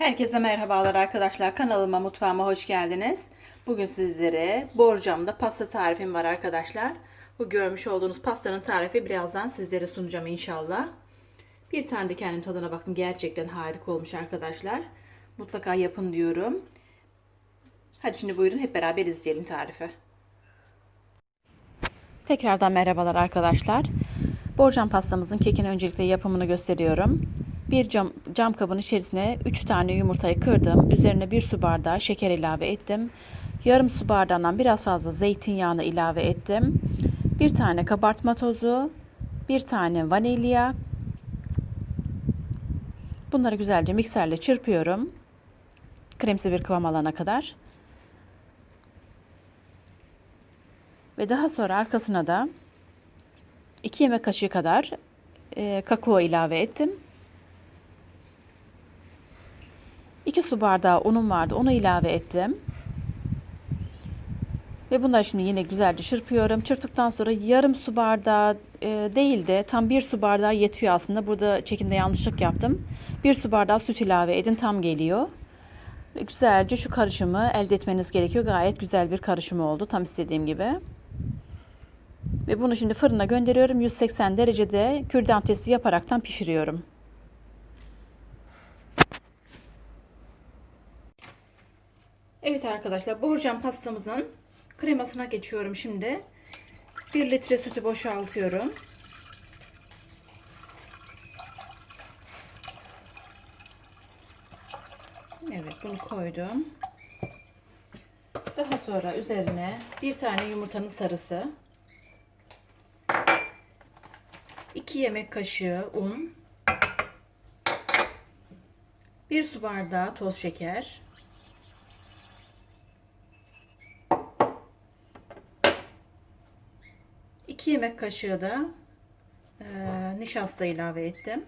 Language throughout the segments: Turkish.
Herkese merhabalar arkadaşlar. Kanalıma, mutfağıma hoş geldiniz. Bugün sizlere borcamda pasta tarifim var arkadaşlar. Bu görmüş olduğunuz pastanın tarifi birazdan sizlere sunacağım inşallah. Bir tane de kendim tadına baktım. Gerçekten harika olmuş arkadaşlar. Mutlaka yapın diyorum. Hadi şimdi buyurun hep beraber izleyelim tarifi. Tekrardan merhabalar arkadaşlar. Borcam pastamızın kekini öncelikle yapımını gösteriyorum. Bir cam, cam kabın içerisine 3 tane yumurtayı kırdım. Üzerine 1 su bardağı şeker ilave ettim. Yarım su bardağından biraz fazla zeytinyağını ilave ettim. Bir tane kabartma tozu, bir tane vanilya. Bunları güzelce mikserle çırpıyorum. Kremsi bir kıvam alana kadar. Ve daha sonra arkasına da 2 yemek kaşığı kadar e, kakao ilave ettim. 2 su bardağı unum vardı. Onu ilave ettim. Ve bunları şimdi yine güzelce çırpıyorum. Çırptıktan sonra yarım su bardağı e, değil de tam bir su bardağı yetiyor aslında. Burada çekimde yanlışlık yaptım. Bir su bardağı süt ilave edin tam geliyor. Ve güzelce şu karışımı elde etmeniz gerekiyor. Gayet güzel bir karışım oldu. Tam istediğim gibi. Ve bunu şimdi fırına gönderiyorum. 180 derecede kürdan testi yaparaktan pişiriyorum. Evet arkadaşlar borcam pastamızın kremasına geçiyorum şimdi. 1 litre sütü boşaltıyorum. Evet bunu koydum. Daha sonra üzerine bir tane yumurtanın sarısı, 2 yemek kaşığı un, 1 su bardağı toz şeker, iki yemek kaşığı da e, nişasta ilave ettim.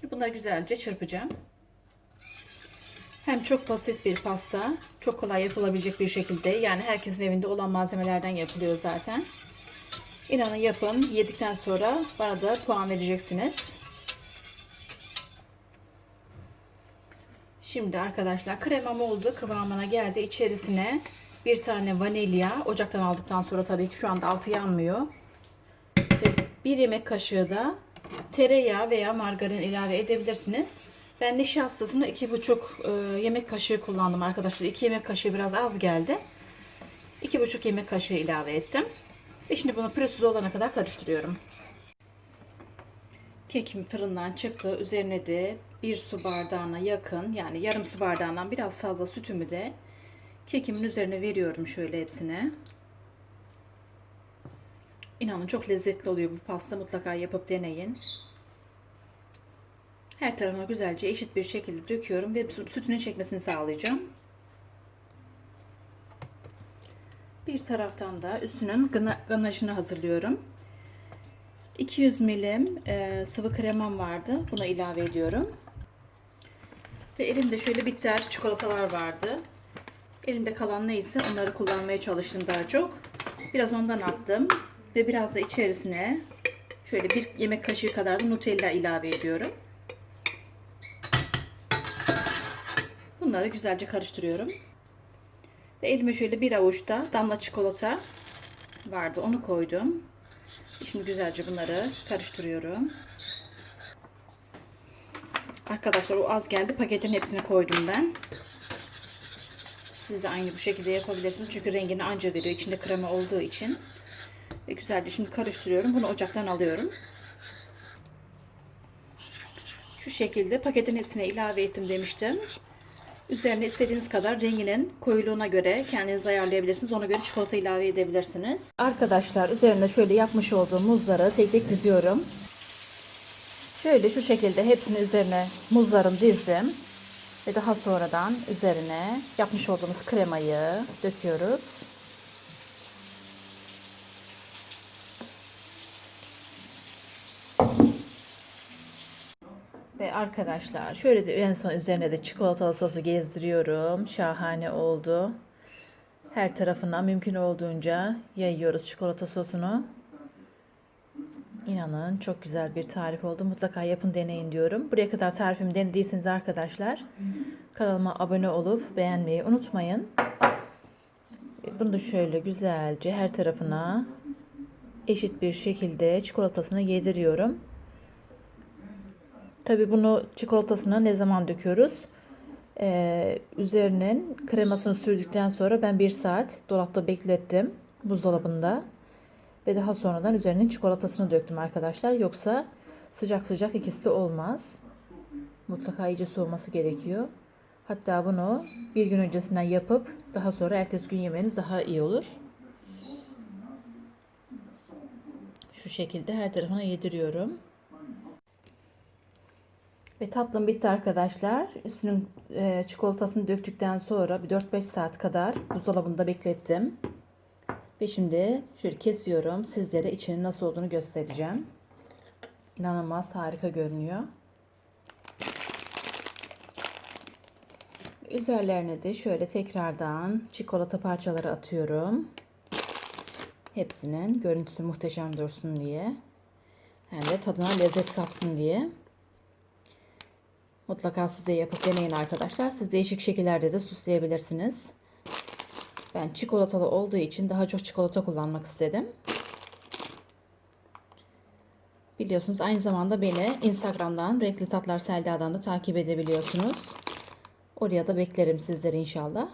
Şimdi bunları güzelce çırpacağım. Hem çok basit bir pasta, çok kolay yapılabilecek bir şekilde. Yani herkesin evinde olan malzemelerden yapılıyor zaten. İnanın yapın, yedikten sonra bana da puan vereceksiniz. Şimdi arkadaşlar kremam oldu, kıvamına geldi. İçerisine bir tane vanilya, ocaktan aldıktan sonra tabii ki şu anda altı yanmıyor. Ve bir yemek kaşığı da tereyağı veya margarin ilave edebilirsiniz. Ben nişastasını iki buçuk e, yemek kaşığı kullandım arkadaşlar. İki yemek kaşığı biraz az geldi. İki buçuk yemek kaşığı ilave ettim. Ve şimdi bunu pürüzsüz olana kadar karıştırıyorum. Kekim fırından çıktı. Üzerine de bir su bardağına yakın yani yarım su bardağından biraz fazla sütümü de kekimin üzerine veriyorum şöyle hepsine. İnanın çok lezzetli oluyor bu pasta. Mutlaka yapıp deneyin. Her tarafına güzelce eşit bir şekilde döküyorum ve sütünün çekmesini sağlayacağım. Bir taraftan da üstünün ganajını hazırlıyorum. 200 milim e, sıvı kremam vardı. Buna ilave ediyorum. Ve elimde şöyle bitter çikolatalar vardı. Elimde kalan neyse onları kullanmaya çalıştım daha çok. Biraz ondan attım. Ve biraz da içerisine şöyle bir yemek kaşığı kadar da Nutella ilave ediyorum. Bunları güzelce karıştırıyorum. Ve elime şöyle bir avuçta damla çikolata vardı. Onu koydum. Şimdi güzelce bunları karıştırıyorum. Arkadaşlar o az geldi. Paketin hepsini koydum ben. Siz de aynı bu şekilde yapabilirsiniz. Çünkü rengini anca veriyor. İçinde krema olduğu için. Ve güzelce şimdi karıştırıyorum. Bunu ocaktan alıyorum. Şu şekilde paketin hepsine ilave ettim demiştim. Üzerine istediğiniz kadar renginin koyuluğuna göre kendiniz ayarlayabilirsiniz. Ona göre çikolata ilave edebilirsiniz. Arkadaşlar üzerine şöyle yapmış olduğum muzları tek tek diziyorum. Şöyle şu şekilde hepsini üzerine muzların dizdim. Ve daha sonradan üzerine yapmış olduğumuz kremayı döküyoruz. Ve arkadaşlar şöyle de en son üzerine de çikolatalı sosu gezdiriyorum. Şahane oldu. Her tarafından mümkün olduğunca yayıyoruz çikolata sosunu. İnanın çok güzel bir tarif oldu. Mutlaka yapın deneyin diyorum. Buraya kadar tarifimi denediyseniz arkadaşlar kanalıma abone olup beğenmeyi unutmayın. Bunu da şöyle güzelce her tarafına eşit bir şekilde çikolatasını yediriyorum. Tabi bunu çikolatasına ne zaman döküyoruz? Ee, üzerinin kremasını sürdükten sonra ben bir saat dolapta beklettim buzdolabında ve daha sonradan üzerinin çikolatasını döktüm arkadaşlar. Yoksa sıcak sıcak ikisi olmaz. Mutlaka iyice soğuması gerekiyor. Hatta bunu bir gün öncesinden yapıp daha sonra ertesi gün yemeniz daha iyi olur. Şu şekilde her tarafına yediriyorum. Ve tatlım bitti arkadaşlar. Üstünün e, çikolatasını döktükten sonra bir 4-5 saat kadar buzdolabında beklettim. Ve şimdi şöyle kesiyorum. Sizlere içinin nasıl olduğunu göstereceğim. İnanılmaz harika görünüyor. Üzerlerine de şöyle tekrardan çikolata parçaları atıyorum. Hepsinin görüntüsü muhteşem dursun diye. Hem de tadına lezzet katsın diye. Mutlaka siz de yapıp deneyin arkadaşlar. Siz değişik şekillerde de süsleyebilirsiniz. Ben çikolatalı olduğu için daha çok çikolata kullanmak istedim. Biliyorsunuz aynı zamanda beni Instagram'dan Renkli Tatlar Selda'dan da takip edebiliyorsunuz. Oraya da beklerim sizleri inşallah.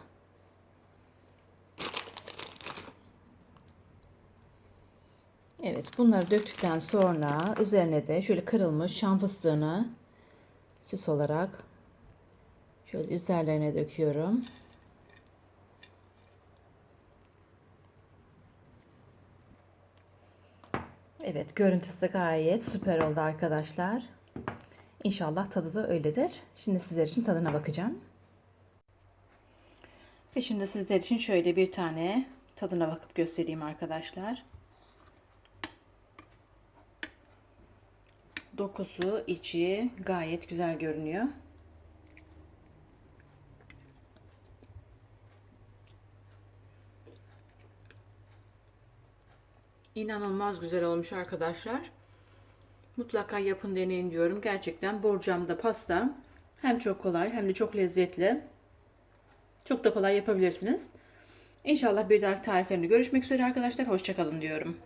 Evet bunları döktükten sonra üzerine de şöyle kırılmış şan fıstığını süs olarak şöyle üzerlerine döküyorum. Evet görüntüsü de gayet süper oldu arkadaşlar. İnşallah tadı da öyledir. Şimdi sizler için tadına bakacağım. Ve şimdi sizler için şöyle bir tane tadına bakıp göstereyim arkadaşlar. Dokusu, içi gayet güzel görünüyor. İnanılmaz güzel olmuş arkadaşlar. Mutlaka yapın deneyin diyorum. Gerçekten borcamda pasta hem çok kolay hem de çok lezzetli. Çok da kolay yapabilirsiniz. İnşallah bir dahaki tariflerinde görüşmek üzere arkadaşlar. Hoşçakalın diyorum.